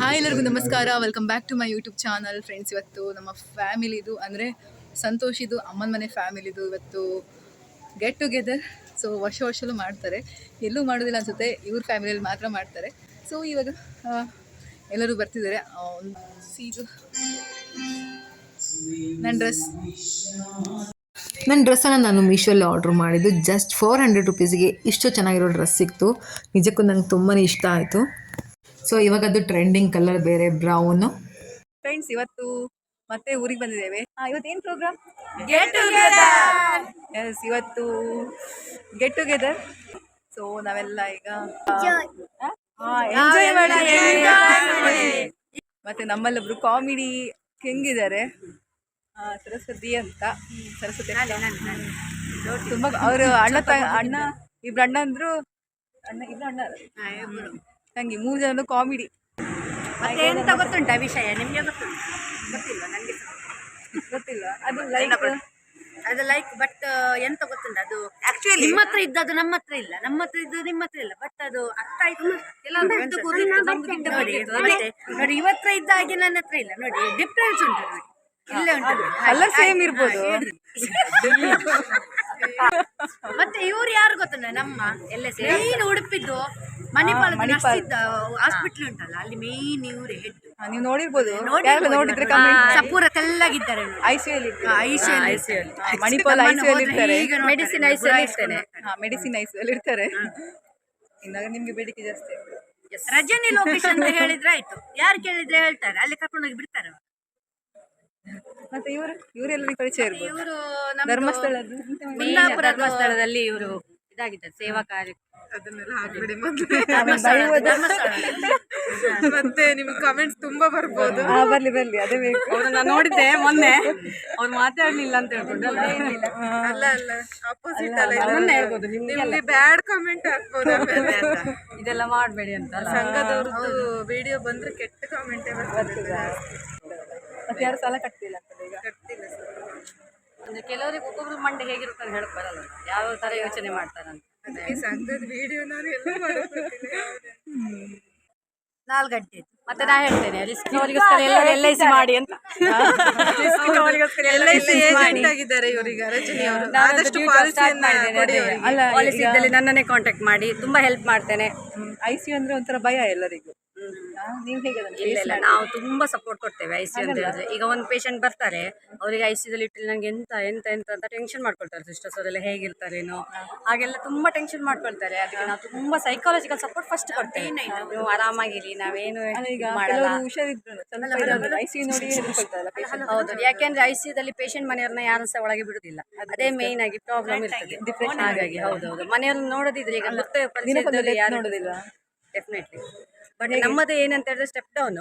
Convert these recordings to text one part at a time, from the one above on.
Hi ಎಲ್ಲರಿಗೂ ನಮಸ್ಕಾರ. Welcome back to my YouTube channel friends ಇವತ್ತು ನಮ್ಮ ಫ್ಯಾಮಿಲಿದು, ಅಂದರೆ ಸಂತೋಷಿದು, ಅಮ್ಮನ ಮನೆ ಫ್ಯಾಮಿಲಿದು ಇವತ್ತು ಗೆಟ್ ಟುಗೆದರ್ ಸೊ ವರ್ಷ ವರ್ಷಲ್ಲೂ ಮಾಡ್ತಾರೆ. ಎಲ್ಲೂ ಮಾಡೋದಿಲ್ಲ ಅನ್ಸುತ್ತೆ, ಇವ್ರ ಫ್ಯಾಮಿಲಿಯಲ್ಲಿ ಮಾತ್ರ ಮಾಡ್ತಾರೆ. ಸೊ ಇವಾಗ ಎಲ್ಲರೂ ಬರ್ತಿದ್ದಾರೆ. ಸೀದು ನನ್ನ ಡ್ರೆಸ್ ನನ್ನ ಡ್ರೆಸ್ಸನ್ನು ನಾನು ಮೀಶೋಲ್ಲಿ ಆರ್ಡ್ರ್ ಮಾಡಿದ್ದು. ಜಸ್ಟ್ ಫೋರ್ ಹಂಡ್ರೆಡ್ ರುಪೀಸಿಗೆ ಇಷ್ಟು ಚೆನ್ನಾಗಿರೋ ಡ್ರೆಸ್ ಸಿಕ್ತು. ನಿಜಕ್ಕೂ ನಂಗೆ ತುಂಬಾ ಇಷ್ಟ ಆಯಿತು. ಸೊ ಇವಾಗ ಅದು ಟ್ರೆಂಡಿಂಗ್ ಕಲರ್ ಬೇರೆ ಬ್ರೌನ್ ಫ್ರೆಂಡ್ಸ್ ಇವತ್ತು ಮತ್ತೆ ಊರಿಗೆ ಬಂದಿದ್ದೇವೆ. ಇವತ್ತು ಇವತ್ತೇನು ಪ್ರೋಗ್ರಾಮ್ ಎಸ್ ಇವತ್ತು ಗೆಟ್ ಟುಗೆದರ್ ಸೊ ನಾವೆಲ್ಲ ಈಗ ಎಂಜಾಯ್ ಮಾಡಿ. ಮತ್ತೆ ನಮ್ಮಲ್ಲೊಬ್ರು ಕಾಮಿಡಿ ಹೆಂಗಿದ್ದಾರೆ? ಇದ್ದಾರೆ ಸರಸ್ವತಿ ಅಂತ. ಸರಸ್ವತಿ ತುಂಬಾ ಅವರು ಅಣ್ಣ ತ ಅಣ್ಣ ಇಬ್ರು ಅಣ್ಣ ಅಂದ್ರು ಅಣ್ಣ. ಇಬ್ರು. ಅಣ್ಣ ತಂಗಿ ಮೂರು ಜನ ಕಾಮಿಡಿ ಮತ್ತೆ ಎಂತ ಗೊತ್ತುಂಟಾ ವಿಷಯ? ನಿಮಗೆ ಗೊತ್ತುಂಟು ಗೊತ್ತಿಲ್ಲ ನನಗೆ ಗೊತ್ತಿಲ್ಲ ಅದು ಲೈಕ್ ಅದು ಲೈಕ್ ಬಟ್ ಎಂತ ಗೊತ್ತುಂಟು? ಅದು ಆಕ್ಚುಲಿ ನಿಮ್ಮ ಹತ್ರ ಇದ್ದದ್ದು ನಮ್ಮ ಹತ್ರ ಇಲ್ಲ. ನಮ್ಮ ಹತ್ರ ಇದ್ದದ್ದು ನಿಮ್ಮ ಹತ್ರ ಇಲ್ಲ. ಬಟ್ ಅದು ಅರ್ಥ ಆಯ್ತು. ನೋಡಿ ನೋಡಿ ಇವತ್ರ ಇದ್ದ ಹಾಗೆ ನನ್ನ ಹತ್ರ ಇಲ್ಲ. ನೋಡಿ ಡಿಫ್ರೆನ್ಸ್ ಉಂಟು ನೋಡಿ. ಇಲ್ಲೇ ಉಂಟು ಎಲ್ಲ ಸೇಮ್ ಇರ್ಬೋದು. ಮತ್ತೆ ಇವ್ರು ಯಾರು ಗೊತ್ತುಂಟ? ನಮ್ಮ ಎಲ್ಲ ನೀನು ಉಡುಪಿದ್ದು? ಮಣಿಪಾಲದ ಮಣಿಪಾಲ್. ನರ್ಸಿದ್ದ ಹಾಸ್ಪಿಟ್ಲ್ ಉಂಟಲ್ಲ ಅಲ್ಲಿ ಮೇನ್ ಇವರೇ ಹೆಡ್ ನೀವು ನೋಡಿರ್ಬೋದು. ಯಾರು ನೋಡಿದ್ರೆ ಸಪೂರ ತೆಳ್ಳಗಿದ್ದಾರೆ ಐಸಿಯಲ್ಲಿ ಐ ಸಿ ಅಲ್ಲಿ ICU ಅಲ್ಲಿ. ಮಣಿಪಾಲ್ ಐ ಇರ್ತಾರೆ. ಮೆಡಿಸಿನ್ ಐಸಿಯಲ್ಲಿ ಇರ್ತಾರೆ. ಮೆಡಿಸಿನ್ ಐಸಿಯಲ್ಲಿ ಇರ್ತಾರೆ. ಇನ್ನಾಗ ನಿಮ್ಗೆ ಬೇಡಿಕೆ ಜಾಸ್ತಿ. ರಜನಿ ಲೋಕೇಶ್ ಅಂತ ಹೇಳಿದ್ರೆ ಆಯ್ತು. ಯಾರು ಕೇಳಿದ್ರೆ ಹೇಳ್ತಾರೆ? ಅಲ್ಲಿ ಕರ್ಕೊಂಡೋಗಿ ಬಿಡ್ತಾರೆ? ಮತ್ತೆ ಇವರು? ಇವರೆಲ್ಲರಿಗೂ ಪರಿಚಯ ಇರ್ಬೋದು. ಇವರು ಧರ್ಮಸ್ಥಳದ ಧರ್ಮಸ್ಥಳದಲ್ಲಿ ಇವರು ಇದಾಗಿದ್ದಾರೆ ಸೇವಾ ಕಾರ್ಯ ಮತ್ತೆ. ನಿಮ್ ಕಮೆಂಟ್ಸ್ ತುಂಬಾ ಬರ್ಬೋದು. ಬರ್ಲಿ ಬರ್ಲಿ ಅದೇ ಬೇಕು. ಅವ್ರನ್ನ ನೋಡಿದ್ದೆ ಮೊನ್ನೆ. ಅವ್ರು ಮಾತಾಡ್ಲಿಲ್ಲ ಅಂತ ಹೇಳ್ಕೊಂಡು ಅಲ್ಲ. ಅಲ್ಲ ಅಪೋಸಿಟ್ ಅಲ್ಲ ಮೊನ್ನೆ ಹೇಳ್ಬೋದು ನಿಮ್ಗೆ ಬ್ಯಾಡ್ ಕಮೆಂಟ್ ಹಾಕ್ಬೋದು. ಇದೆಲ್ಲ ಮಾಡಬೇಡಿ ಅಂತ ಸಂಘದವ್ರದ್ದು ವಿಡಿಯೋ ಬಂದ್ರೆ ಕೆಟ್ಟ ಕಾಮೆಂಟ್ ಬರ್ತದೆ ಮತ್ತೆ ಯಾರು ಸಾಲ ಕಟ್ತಿಲ್ಲ? ಸರ್ ಅಂದ್ರೆ ಕೆಲವರಿಗೆ ಒಬ್ಬೊಬ್ರು ಮಂಡೆ ಹೇಗಿರುತ್ತೆ ಅಂತ ಹೇಳಕ್ ಬರಲ್ಲ. ಯಾವ ತರ ಯೋಚನೆ ಮಾಡ್ತಾರಂತ ನಾಲ್ಕು ಗಂಟೆ ಮತ್ತೆ ನಾ ಹೇಳ್ತೇನೆ ರಿಸ್ಕ್ನವರಿಗೋಸ್ಕರ ಎಲ್ಲ ಎಲ್ ಐ ಸಿ ಮಾಡಿ ಅಂತ. ಅಲ್ಲ ನನ್ನನ್ನೇ ಕಾಂಟ್ಯಾಕ್ಟ್ ಮಾಡಿ ತುಂಬಾ ಹೆಲ್ಪ್ ಮಾಡ್ತೇನೆ. ಐ ಸಿ ಅಂದ್ರೆ ಒಂಥರ ಭಯ ಎಲ್ಲರಿಗೂ. ಇಲ್ಲ ಇಲ್ಲ ನಾವು ತುಂಬಾ ಸಪೋರ್ಟ್ ಕೊಡ್ತೇವೆ ಐ ಸಿ ಅಂತ ಹೇಳಿದ್ರೆ ಈಗ ಒಂದು ಪೇಷಂಟ್ ಬರ್ತಾರೆ ಅವರಿಗೆ ಐ ಸಿದಲ್ಲಿ ಇಟ್ಟಿಲ್ಲ ನಂಗೆ ಎಂತ ಎಂತ ಎಂತ ಅಂತ ಟೆನ್ಷನ್ ಮಾಡ್ಕೊಳ್ತಾರೆ ಸಿಸ್ಟರ್ಸ್ ಅವರೆಲ್ಲ ಹೇಗಿರ್ತಾರೇನೋ ಹಾಗೆಲ್ಲ ತುಂಬಾ ಟೆನ್ಷನ್ ಮಾಡ್ಕೊಳ್ತಾರೆ. ಅದಕ್ಕೆ ನಾವು ತುಂಬಾ ಸೈಕಾಲಜಿಕಲ್ ಸಪೋರ್ಟ್ ಫಸ್ಟ್ ಕೊಡ್ತೇವೆ. ನೀವು ಆರಾಮಾಗಿರಿ ನಾವೇನು ಮಾಡಲ್ಲ. ಹೌದು. ಯಾಕೆಂದ್ರೆ ಐ ದಲ್ಲಿ ಪೇಷಂಟ್ ಮನೆಯವ್ರನ್ನ ಯಾರು ಸಹ ಒಳಗೆ ಬಿಡುದಿಲ್ಲ. ಅದೇ ಮೇನ್ ಆಗಿ ಪ್ರಾಬ್ಲಮ್ ಇರ್ತದೆ. ಹಾಗಾಗಿ ಹೌದೌದು ಮನೆಯವ್ರನ್ನ ನೋಡೋದಿದ್ರೆ ಈಗ ಮತ್ತೆ ಯಾರು ನೋಡೋದಿಲ್ಲ ಡೆಫಿನೆಟ್ಲಿ ಬಟ್ ನಮ್ಮದು ಏನಂತ ಹೇಳಿದ್ರೆ step down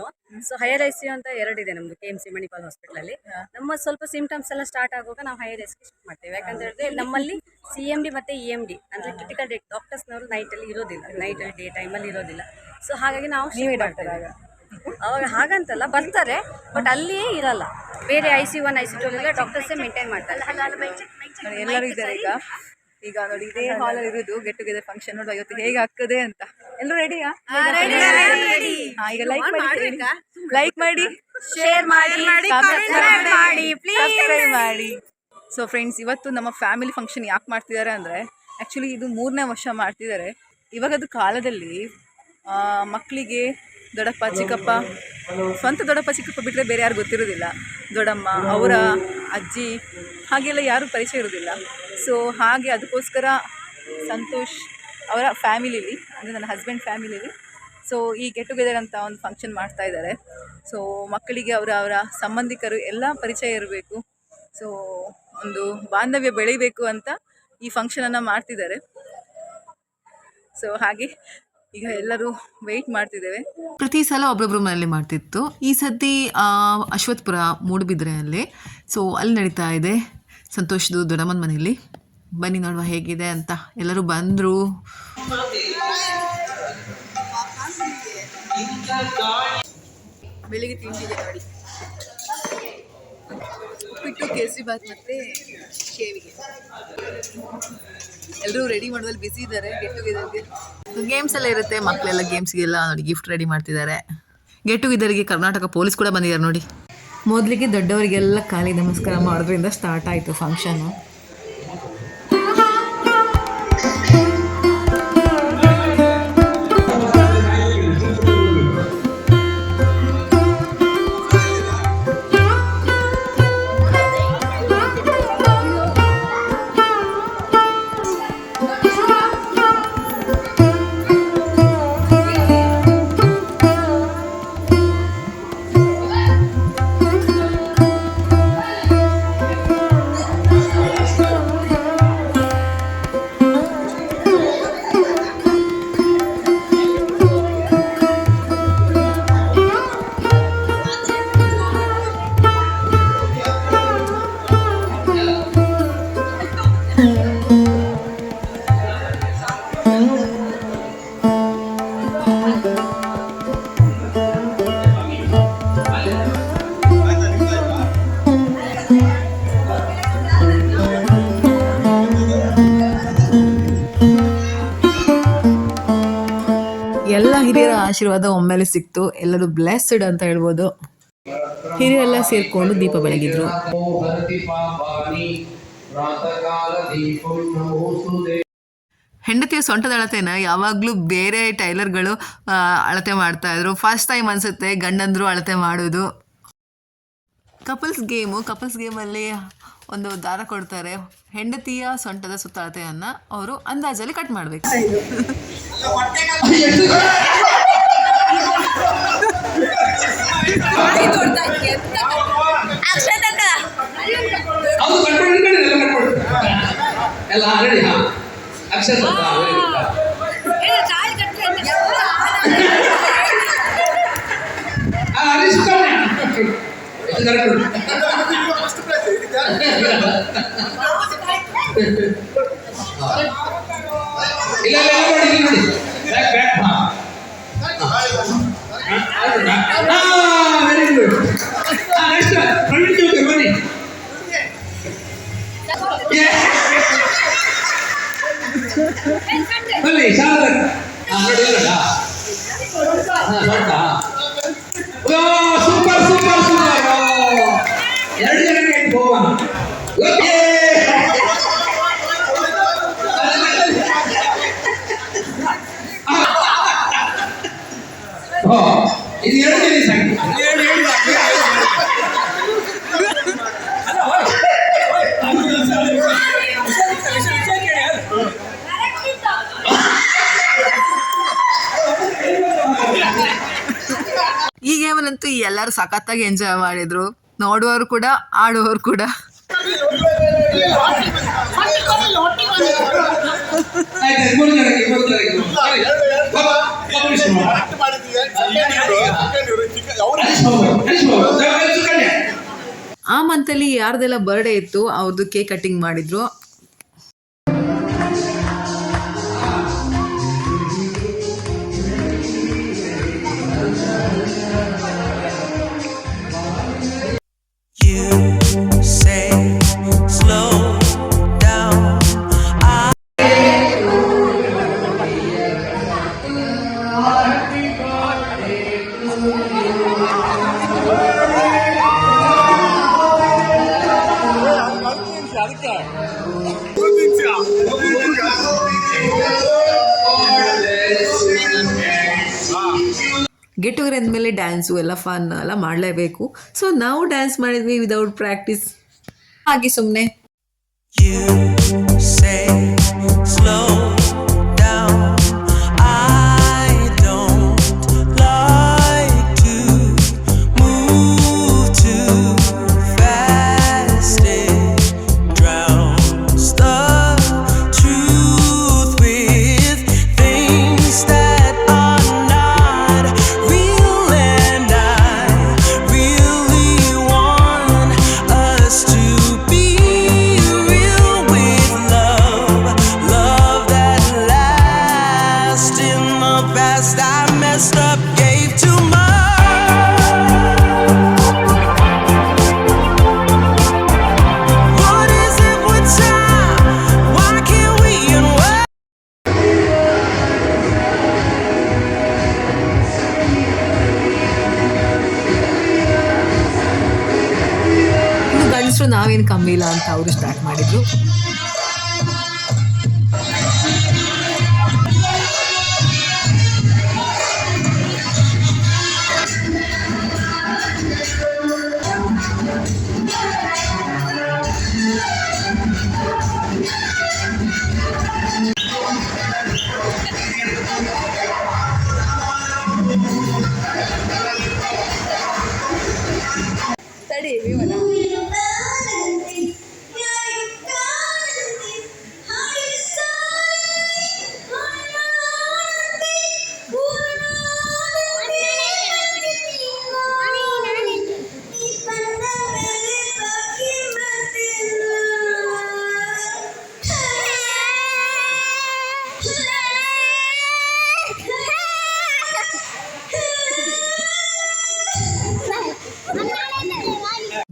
so higher I C ಅಂತ ಎರಡಿದೆ ನಮ್ದು K M C Manipal hospital ಅಲ್ಲಿ. ನಮ್ಮ ಸ್ವಲ್ಪ ಸಿಂಪ್ಟಮ್ಸ್ ಎಲ್ಲ ಸ್ಟಾರ್ಟ್ ಆಗುವಾಗ ನಾವು ಹೈಯರ್ ಐ ಶಿಫ್ಟ್ ಮಾಡ್ತೇವೆ. ಯಾಕಂತ ಹೇಳಿದ್ರೆ ನಮ್ಮಲ್ಲಿ ಸಿ ಎಂ ಡಿ ಮತ್ತೆ ಇ ಎಂ ಡಿ ಅಂದ್ರೆ ಕ್ರಿಟಿಕಲ್ ಡೇ ಡಾಕ್ಟರ್ಸ್ನವರು ನೈಟ್ ಅಲ್ಲಿ ಇರೋದಿಲ್ಲ. ನೈಟ್ ಅಲ್ಲಿ ಡೇ ಟೈಮಲ್ಲಿ ಇರೋದಿಲ್ಲ. ಸೊ ಹಾಗಾಗಿ ನಾವು ಮಾಡ್ತೇವೆ. ಅವಾಗ ಹಾಗಂತಲ್ಲ ಬರ್ತಾರೆ ಬಟ್ ಅಲ್ಲಿಯೇ ಇರಲ್ಲ. ಬೇರೆ I C one I C two ಎಲ್ಲ ಡಾಕ್ಟರ್ಸೇ ಮೇಂಟೈನ್ ಮಾಡ್ತಾರೆ ನೋಡಿ, ಎಲ್ಲರೂ ಇದ್ದಾರೆ ಈಗ. ಈಗ ನೋಡಿ ಇದೇ ಹಾಲ್ ಅಲ್ಲಿ. ಇರುದು ಗೆಟ್ ಟುಗೆದರ್ ಫಂಕ್ಷನ್ ನೋಡುವ ಇವತ್ತು ಹೇಗೆ ಆಗ್ತದೆ ಅಂತ. ಎಲ್ಲರೂ ರೆಡಿಯಾ ಈಗ ಲೈಕ್ ಮಾಡಿ ಲೈಕ್ ಮಾಡಿ ಶೇರ್ ಮಾಡಿ ಮಾಡಿ ಸೊ ಫ್ರೆಂಡ್ಸ್ ಇವತ್ತು ನಮ್ಮ ಫ್ಯಾಮಿಲಿ ಫಂಕ್ಷನ್ ಯಾಕೆ ಮಾಡ್ತಿದ್ದಾರೆ ಅಂದರೆ ಆ್ಯಕ್ಚುಲಿ ಇದು ಮೂರನೇ ವರ್ಷ ಮಾಡ್ತಿದ್ದಾರೆ. ಇವಾಗದು ಕಾಲದಲ್ಲಿ ಮಕ್ಕಳಿಗೆ ದೊಡ್ಡಪ್ಪ ಚಿಕ್ಕಪ್ಪ ಸ್ವಂತ ದೊಡ್ಡಪ್ಪ ಚಿಕ್ಕಪ್ಪ ಬಿಟ್ಟರೆ ಬೇರೆ ಯಾರು ಗೊತ್ತಿರೋದಿಲ್ಲ ದೊಡ್ಡಮ್ಮ ಅವರ ಅಜ್ಜಿ ಹಾಗೆಲ್ಲ ಯಾರೂ ಪರಿಚಯ ಇರೋದಿಲ್ಲ ಸೊ ಹಾಗೆ ಅದಕ್ಕೋಸ್ಕರ ಸಂತೋಷ್ ಅವರ ಫ್ಯಾಮಿಲಿಲಿ ಅಂದರೆ ನನ್ನ ಹಸ್ಬೆಂಡ್ ಫ್ಯಾಮಿಲಿಲಿ. ಸೊ ಈ ಗೆಟ್ ಟುಗೆದರ್ ಅಂತ ಒಂದು ಫಂಕ್ಷನ್ ಮಾಡ್ತಾ ಇದ್ದಾರೆ. ಸೊ ಮಕ್ಕಳಿಗೆ ಅವರ ಅವರ ಸಂಬಂಧಿಕರು ಎಲ್ಲ ಪರಿಚಯ ಇರಬೇಕು. ಸೊ ಒಂದು ಬಾಂಧವ್ಯ ಬೆಳಿಬೇಕು ಅಂತ ಈ ಫಂಕ್ಷನನ್ನು ಮಾಡ್ತಿದ್ದಾರೆ. ಸೊ ಹಾಗೆ ಈಗ ಎಲ್ಲರೂ ವೆಯ್ಟ್ ಮಾಡ್ತಿದ್ದೇವೆ. ಪ್ರತಿ ಸಲ ಒಬ್ಬೊಬ್ಬರು ಮನೆಯಲ್ಲಿ ಮಾಡ್ತಿತ್ತು. ಈ ಆ, ಅಶ್ವತ್ಪುರ ಮೂಡುಬಿದ್ರೆಯಲ್ಲಿ. ಸೊ ಅಲ್ಲಿ ನಡೀತಾ ಇದೆ. ಸಂತೋಷದು ದೊಡ್ಡಮ್ಮನ ಮನೆಯಲ್ಲಿ. ಬನ್ನಿ ನೋಡುವ ಹೇಗಿದೆ ಅಂತ. ಎಲ್ಲರೂ ಬಂದರು. ಬೆಳಿಗ್ಗೆ ಇದೆ ನೋಡಿ. ಉಪ್ಪಿಟ್ಟು, ಕೇಸರಿ ಬಾತ್ ಮತ್ತು ಶೇವಿಗೆ. ಎಲ್ಲರೂ ರೆಡಿ ಮಾಡೋದ್ರಲ್ಲಿ ಬ್ಯುಸಿ ಇದ್ದಾರೆ ಗೆಟ್ ಗೇಮ್ಸ್ ಎಲ್ಲ ಇರುತ್ತೆ ಮಕ್ಕಳೆಲ್ಲ ಗೇಮ್ಸ್ಗೆಲ್ಲ ನೋಡಿ ಗಿಫ್ಟ್ ರೆಡಿ ಮಾಡ್ತಿದ್ದಾರೆ. ಗೆಟ್ ಟುಗೆದರ್ಗೆ ಕರ್ನಾಟಕ ಪೊಲೀಸ್ ಕೂಡ ಬಂದಿದ್ದಾರೆ ನೋಡಿ. ಮೊದಲಿಗೆ ದೊಡ್ಡವರಿಗೆಲ್ಲ ಖಾಲಿ ನಮಸ್ಕಾರ ಮಾಡೋದ್ರಿಂದ ಸ್ಟಾರ್ಟ್ ಆಯಿತು ಫಂಕ್ಷನು ಆಶೀರ್ವಾದ ಒಮ್ಮೆಲೆ ಸಿಕ್ತು. ಎಲ್ಲರೂ ಬ್ಲೆಸ್ಡ್ ಅಂತ ಹೇಳ್ಬೋದು. ಹಿರಿಯರೆಲ್ಲ ಸೇರಿಕೊಂಡು ದೀಪ ಬೆಳಗಿದ್ರು. ಹೆಂಡತಿಯ ಸೊಂಟದ ಅಳತೆನ ಯಾವಾಗಲೂ ಬೇರೆ ಟೈಲರ್ಗಳು ಅಳತೆ ಮಾಡ್ತಾ ಇದ್ರು. ಫಸ್ಟ್ ಟೈಮ್ ಅನ್ಸುತ್ತೆ ಗಂಡಂದ್ರು ಅಳತೆ ಮಾಡೋದು. ಕಪಲ್ಸ್ ಗೇಮು ಕಪಲ್ಸ್ ಗೇಮಲ್ಲಿ ಒಂದು ದಾರ ಕೊಡ್ತಾರೆ. ಹೆಂಡತಿಯ ಸೊಂಟದ ಸುತ್ತ ಅಳತೆಯನ್ನು ಅವರು ಅಂದಾಜಲ್ಲಿ ಕಟ್ ಮಾಡಬೇಕು. ಎಲ್ಲ ಕಟ್ಕೊಂಡು ಎಲ್ಲ ರೆಡಿ ಹಾ ಅಕ್ಷರ ವೆರಿ ಗುಡ್ ಹರೀಶ್ ಇದು ಕರೆಕ್ಟ್ ಇಲ್ಲ ಇಲ್ಲ ಬನ್ನಿ ಶಾರದ ಹಾ ನೋಡಿ ಇಲ್ಲ ಹಾ ಸ್ವಲ್ಪ ಓ ಸೂಪರ್ ಸೂಪರ್ ಸೂಪರ್ ಎರಡು ಜನಕ್ಕೆ ಹೋಗೋಣ ಓಕೆ ಓ ಇದು ಎರಡು ಜನ ಸಾಕು ಈ ಗೇಮಲ್ಲಂತೂ ಎಲ್ಲರೂ ಸಖತ್ತಾಗಿ ಎಂಜಾಯ್ ಮಾಡಿದ್ರು. ನೋಡುವವರು ಕೂಡ, ಆಡುವವರು ಕೂಡ. ಆ ಮಂತಲ್ಲಿ ಯಾರ್ದೆಲ್ಲ ಬರ್ಡೇ ಇತ್ತು ಅವ್ರದ್ದು ಕೇಕ್ ಕಟ್ಟಿಂಗ್ ಮಾಡಿದ್ರು. ಗೆಟ್ ಟುಗೆದರ್ ಅಂದಮೇಲೆ ಡ್ಯಾನ್ಸು ಎಲ್ಲ ಫನ್ ಎಲ್ಲ ಮಾಡಲೇಬೇಕು. ಸೊ ನಾವು ಡ್ಯಾನ್ಸ್ ಮಾಡಿದ್ವಿ ವಿದೌಟ್ ಪ್ರಾಕ್ಟೀಸ್ ಹಾಗೆ ಸುಮ್ಮನೆ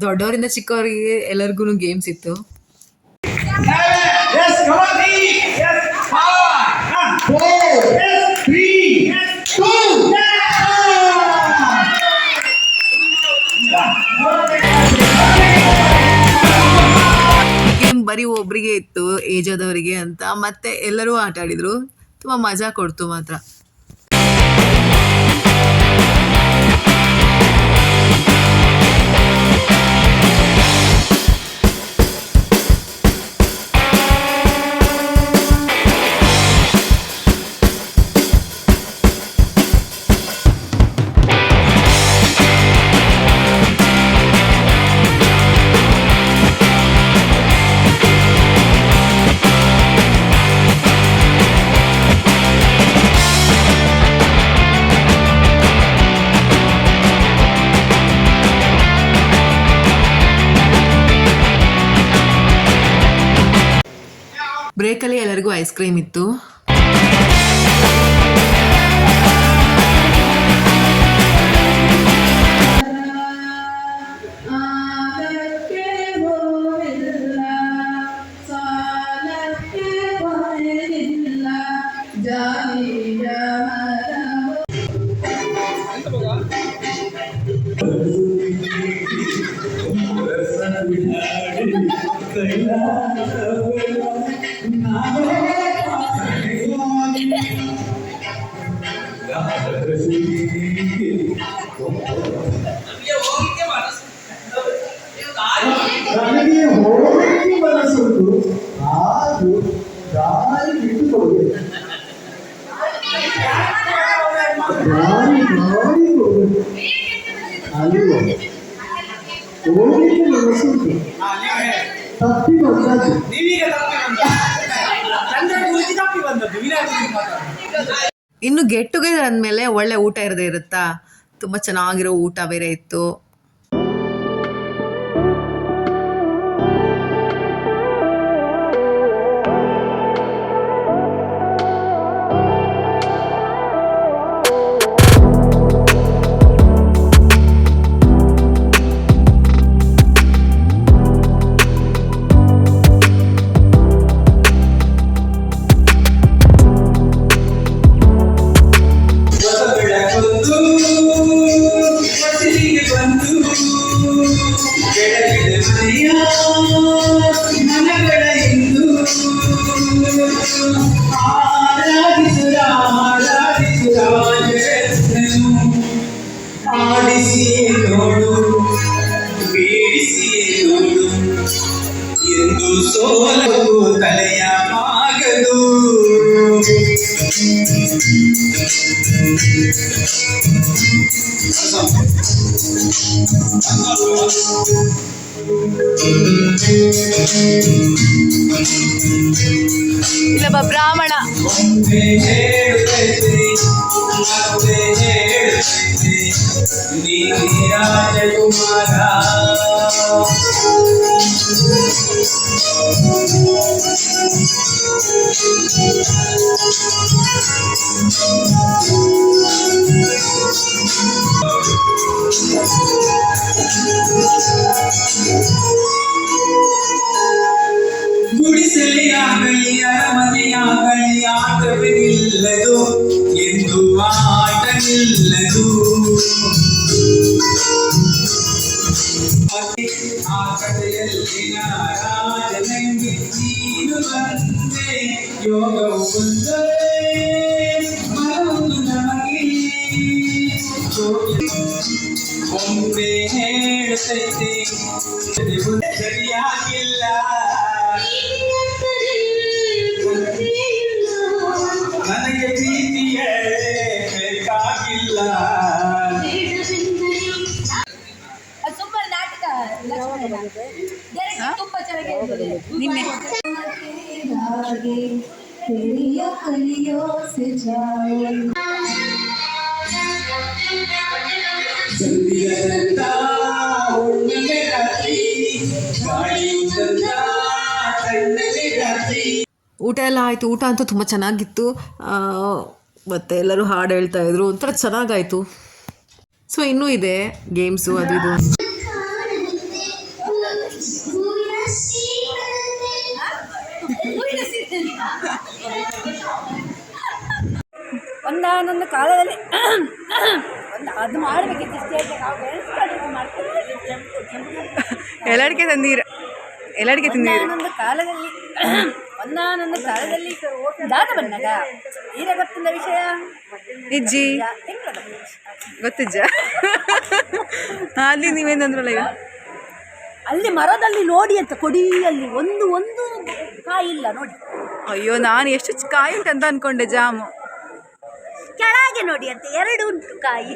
ದೊಡ್ಡವರಿಂದ ಚಿಕ್ಕವರಿಗೆ ಎಲ್ಲರಿಗೂ ಗೇಮ್ಸ್ ಇತ್ತು. ಗೇಮ್ ಬರೀ ಒಬ್ರಿಗೆ ಇತ್ತು ಏಜ್ ಆದವರಿಗೆ ಅಂತ. ಮತ್ತೆ ಎಲ್ಲರೂ ಆಟ ಆಡಿದ್ರು. ತುಂಬಾ ಮಜಾ ಕೊಡ್ತು ಮಾತ್ರ. ಬ್ರೇಕಲ್ಲಿ ಎಲ್ಲರಿಗೂ ಐಸ್ ಕ್ರೀಮ್ ಇತ್ತು. ನನಗೆ ಗೆಟ್ ಟುಗೆದರ್ ಅಂದಮೇಲೆ ಒಳ್ಳೆ ಊಟ ಇರದೇ ಇರುತ್ತಾ? ತುಂಬ ಚೆನ್ನಾಗಿರೋ ಊಟ ಬೇರೆ ಇತ್ತು. ಆಡಿಸಿ ನೋಡು ಎಂದು ತಲೆಯ ಬ್ರಾಹ್ಮಣ ಒಂದೇ ಹೇಳುತ್ತೈತೆ ಮತ್ತೆ ಹೇಳುತ್ತೈತೆ ಕಡೆಯಲ್ಲಿನ ರಾಜನಂಗೆ ನೀನು ಬಂದೆ ಯೋಗವು ಬಂದರೆ ಬರುವುದು ನಮಗೆ ಒಮ್ಮೆ ಹೇಳ್ತೈತೆ ಸರಿಯಾಗಿಲ್ಲ ನನಗೆ ಪ್ರೀತಿಯ ಬೇಕಾಗಿಲ್ಲ ನಿನ್ನೆ ಸಂಧಿಯದಂತ ಊಟ ಎಲ್ಲ ಆಯಿತು. ಊಟ ಅಂತೂ ತುಂಬ ಚೆನ್ನಾಗಿತ್ತು. ಮತ್ತೆ ಎಲ್ಲರೂ ಹಾಡು ಹೇಳ್ತಾ ಇದ್ರು. ಒಂಥರ ಚೆನ್ನಾಗಾಯಿತು. ಸೊ ಇನ್ನೂ ಇದೆ ಗೇಮ್ಸು ಅದು ಇದು. ಒಂದಾನೊಂದು ಕಾಲದಲ್ಲಿ ಒಂದು ಅದು ಮಾಡಬೇಕಿತ್ತು ಎಲ್ಲಡಿಗೆ ತಂದೀರ ಎಲ್ಲಡಿಗೆ ತಿಂದೀರ ಒಂದಾನೊಂದು ಕಾಲದಲ್ಲಿ ಒಂದಾನೊಂದು ಕಾಲದಲ್ಲಿ ದಾದ ಬಂದಾಗ ಈಗ ಗೊತ್ತಿಲ್ಲ ವಿಷಯ? ಇಜ್ಜಿ. ಗೊತ್ತಿಜ್ಜ. ಅಲ್ಲಿ ನೀವೇನಂದ್ರಲ್ಲ ಈಗ? ಅಲ್ಲಿ ಮರದಲ್ಲಿ ನೋಡಿ ಅಂತ ಕೊಡಿಯಲ್ಲಿ ಒಂದು ಒಂದು ಕಾಯಿ ಇಲ್ಲ ನೋಡಿ. ಅಯ್ಯೋ ನಾನು ಎಷ್ಟು ಕಾಯಿ ಉಂಟು ಅಂತ ಅನ್ಕೊಂಡೆ ಜಾಮು. ಕೆಳಗೆ ನೋಡಿ ಅಂತ ಎರಡು ಉಂಟು ಕಾಯಿ.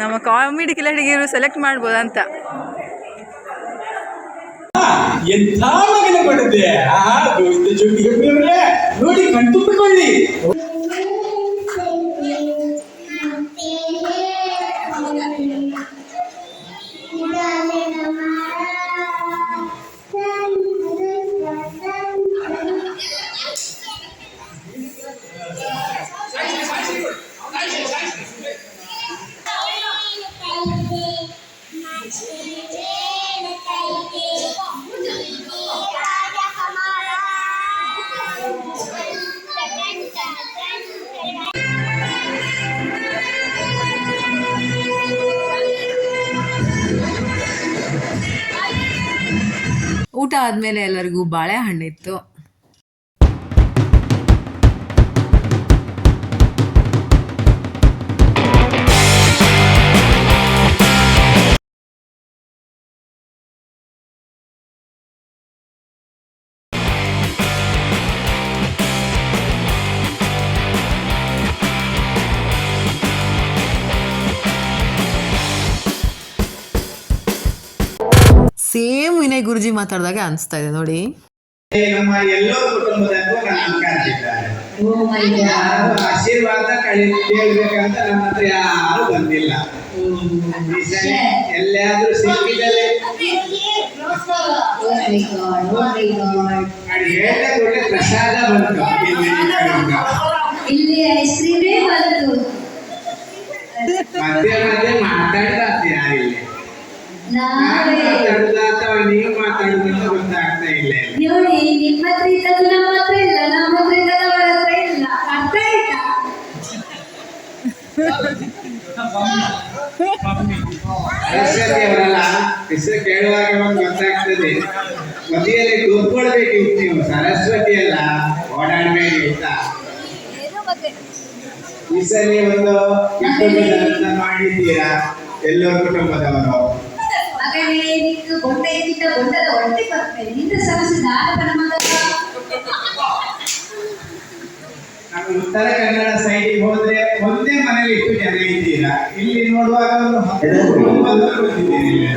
ನಮ್ಮ ಕಾಮಿಡಿ ಕಿಲಾಡಿಗಿರು ಸೆಲೆಕ್ಟ್ ಮಾಡ್ಬೋದು ಅಂತ ಎಂಥ ಮಗನ ಪಡೆದೆ ಆ ಗೋವಿಂದ ಜೋಗಿಗಪ್ಪನವರೇ ನೋಡಿ ಕಣ್ತುಂಬಿಕೊಳ್ಳಿ. ಆದಮೇಲೆ ಎಲ್ಲರಿಗೂ ಬಾಳೆಹಣ್ಣಿತ್ತು. ಸೇಮ್ ವಿನಯ್ ಗುರುಜಿ ಮಾತಾಡಿದಾಗ ಅನ್ಸ್ತಾ ಇದೆ ನೋಡಿ. ನಮ್ಮ ಎಲ್ಲೋ ಆಶೀರ್ವಾದ ಕಳಿ ಕೇಳ್ಬೇಕಂತ ನಮ್ಮ ಹತ್ರ ಯಾರು ಬಂದಿಲ್ಲ. ಎಲ್ಲಾದ್ರೂ ಸಿಕ್ಕಿದಲ್ಲಿ ಅದು ಹೇಳಿದ ಕೂಡಲೇ ಪ್ರಸಾದ ಬಂತು. ಇಲ್ಲಿ ಐಸ್ ಕ್ರೀಮೇ ಬಂತು. ಮಧ್ಯೆ ಮಧ್ಯೆ ಮಾತಾಡ್ತಾ ಯಾರಿಲ್ಲ ನಾವೇ. ನೀವು ಗೊತ್ತಾಗ್ತಾ ಇಲ್ಲ. ನೋಡಿ ನಿಮ್ಮ ಹತ್ರ ಇದ್ದದ್ದು ನಮ್ಮ ಹತ್ರ ಇಲ್ಲ. ನಮ್ಮ ಹತ್ರ ಹತ್ರ ಇಲ್ಲ ಅರ್ಥ ಆಯ್ತಾ? ಸರಸ್ವತಿ ಅವರಲ್ಲ ಹೆಸರು ಕೇಳುವಾಗ ಒಂದು ಗೊತ್ತಾಗ್ತದೆ. ಮದುವೆಯಲ್ಲಿ ಕೂತ್ಕೊಳ್ಬೇಕು ನೀವು ಸರಸ್ವತಿ ಅಲ್ಲ ಓಡಾಡಬೇಡಿ ಅಂತ. ಈ ಸಲ ಒಂದು ಮಾಡಿದ್ದೀರಾ? ಎಲ್ಲರ ಕುಟುಂಬದವರು. ಮಗನೇ ನಿಂದು ಬೊಂಡ ಇದ್ದಿದ್ದ ಒಟ್ಟಿ ಹೊಟ್ಟೆ ಬರ್ತೇನೆ ನಿಂದ ಸಮಸ್ಯೆ ದಾಟಪನ ಮಗ. ನಮ್ಮ ಉತ್ತರ ಕನ್ನಡ ಸೈಡಿಗೆ ಹೋದ್ರೆ ಒಂದೇ ಮನೇಲಿ ಇಟ್ಟು ಜನ ಇದ್ದೀರಾ? ಇಲ್ಲಿ ನೋಡುವಾಗ ಒಂದು ಹತ್ತು ಕುಟುಂಬದವರು ಬಂದಿದ್ದೀರಿ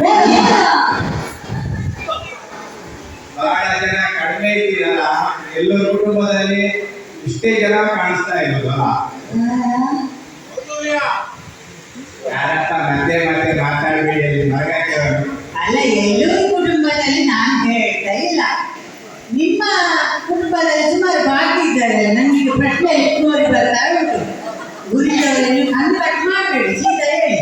ಬಹಳ ಜನ ಕಡಿಮೆ ಇದ್ದೀರಲ್ಲ, ಎಲ್ಲರ ಕುಟುಂಬದಲ್ಲಿ ಇಷ್ಟೇ ಜನ ಕಾಣಿಸ್ತಾ ಇರೋದಲ್ಲ ಯಾರಪ್ಪ ಮತ್ತೆ ಮತ್ತೆ ಮಾತಾಡಬೇಡಿ, ಅಲ್ಲಿ ಅಲ್ಲ ಎಲ್ಲರೂ ಕುಟುಂಬದಲ್ಲಿ ನಾನು ಹೇಳ್ತಾ ಇಲ್ಲ. ನಿಮ್ಮ ಕುಟುಂಬದಲ್ಲಿ ಸುಮಾರು ಬಾಕಿ ಇದ್ದಾರೆ ನನಗೆ ಪ್ರಶ್ನೆ ನೋಡಿ ಬರ್ತಾ ಉಂಟು. ನೀವು ಕಣ್ಣು ಕಟ್ ಮಾಡಬೇಡಿ ಸೀದಾ ಹೇಳಿ.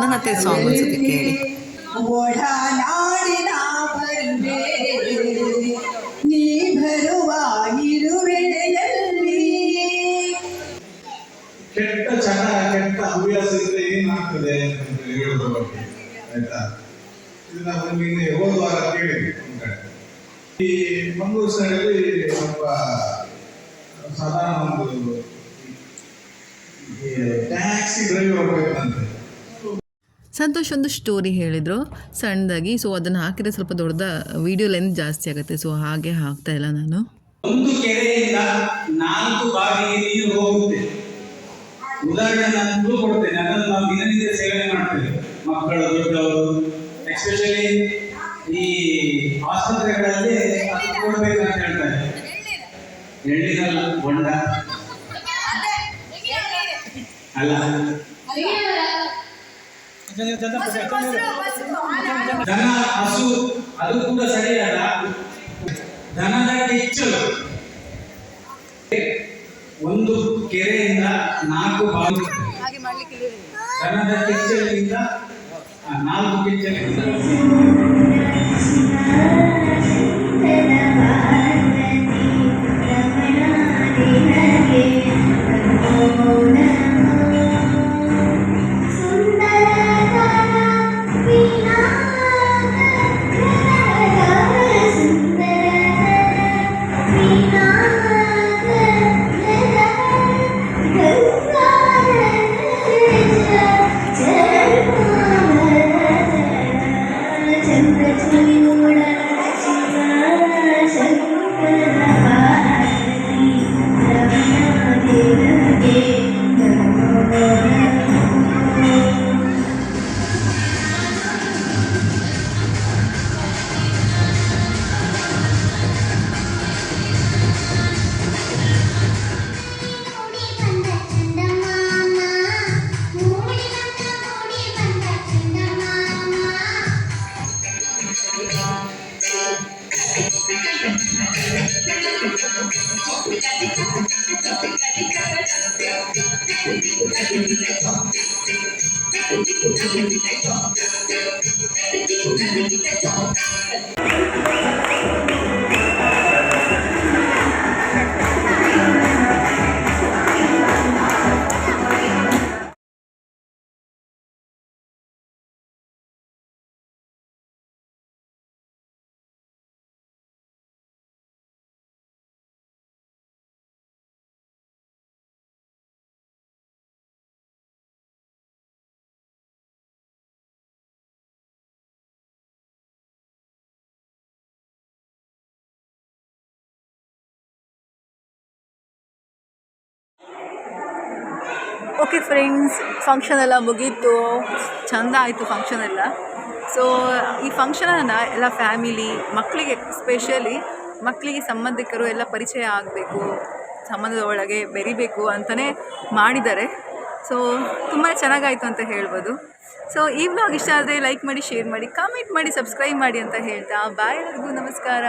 ನನ್ನ ಸಾಂಗ್ ಅನ್ಸುತ್ತೆ ಕೇಳಿ. ಒಡನಾಡಿನ ಬಂದೆ ನೀ ವಾರ ಕೇಳಿದ್ವಿ ಒಂದ್ ಕಡೆ ಈ ಮಂಗಳೂರು ಸೈಡಲ್ಲಿ ಸ್ವಲ್ಪ ಸಾಧಾರಣ ಒಂದು ಟ್ಯಾಕ್ಸಿ ಡ್ರೈವರ್ ಹೋಗ್ಬೇಕಂತೆ ಸಂತೋಷ್ ಒಂದು ಸ್ಟೋರಿ ಹೇಳಿದರು, ಸಣ್ಣದಾಗಿ. ಸೊ ಅದನ್ನು ಹಾಕಿದರೆ ಸ್ವಲ್ಪ ದೊಡ್ಡದ ವಿಡಿಯೋ ಲೆಂತ್ ಜಾಸ್ತಿ ಆಗುತ್ತೆ. ಸೊ ಹಾಗೆ ಹಾಕ್ತಾ ಇಲ್ಲ ನಾನು. ಒಂದು ಕೆರೆಯಿಂದ ನಾಲ್ಕು ಬಾವಿಗೆ ನೀರು ಹೋಗುತ್ತೆ. ಉದಾಹರಣೆ ನಾನು ಕೊಡ್ತೇನೆ. ಅದನ್ನು ನಾವು ದಿನನಿತ್ಯ ಸೇವನೆ ಮಾಡ್ತೇವೆ. ಮಕ್ಕಳು, ದೊಡ್ಡವರು ಎಸ್ಪೆಷಲಿ ಈ ಆಸ್ಪತ್ರೆಗಳಲ್ಲಿ ಅದು ಅಂತ ಹೇಳ್ತಾರೆ. ಎಳ್ಳಿನಲ್ಲ ಹೊಂಡ ಅಲ್ಲ. ದನ, ಹಸು, ಅದು ಕೂಡ ಸರಿಯಾದ ದನದ ಕೆಚ್ಚಲು ಒಂದು ಕೆರೆಯಿಂದ ನಾಲ್ಕು ಬಾವಿ. ದನದ ಕೆಚ್ಚಲಿನಿಂದ ನಾಲ್ಕು ಕೆಚ್ಚಲಿನಿಂದ ಓಕೆ ಫ್ರೆಂಡ್ಸ್ ಫಂಕ್ಷನ್ ಎಲ್ಲ ಮುಗೀತು. ಚಂದ ಆಯಿತು ಫಂಕ್ಷನ್ ಎಲ್ಲ. ಸೊ ಈ ಫಂಕ್ಷನನ್ನು ಎಲ್ಲ ಫ್ಯಾಮಿಲಿ ಮಕ್ಕಳಿಗೆ ಸ್ಪೆಷಲಿ ಮಕ್ಕಳಿಗೆ ಸಂಬಂಧಿಕರು ಎಲ್ಲ ಪರಿಚಯ ಆಗಬೇಕು, ಸಂಬಂಧದ ಒಳಗೆ ಬೆರಿಬೇಕು ಅಂತಲೇ ಮಾಡಿದ್ದಾರೆ. ಸೊ ತುಂಬಾ ಚೆನ್ನಾಗಾಯಿತು ಅಂತ ಹೇಳ್ಬೋದು. ಸೊ ಈ ವ್ಲಾಗ್ ಇಷ್ಟ ಆದರೆ ಲೈಕ್ ಮಾಡಿ ಶೇರ್ ಮಾಡಿ ಕಾಮೆಂಟ್ ಮಾಡಿ ಸಬ್ಸ್ಕ್ರೈಬ್ ಮಾಡಿ ಅಂತ ಹೇಳ್ತಾ ಬಾಯ್ ಎಲ್ಲರಿಗೂ ನಮಸ್ಕಾರ.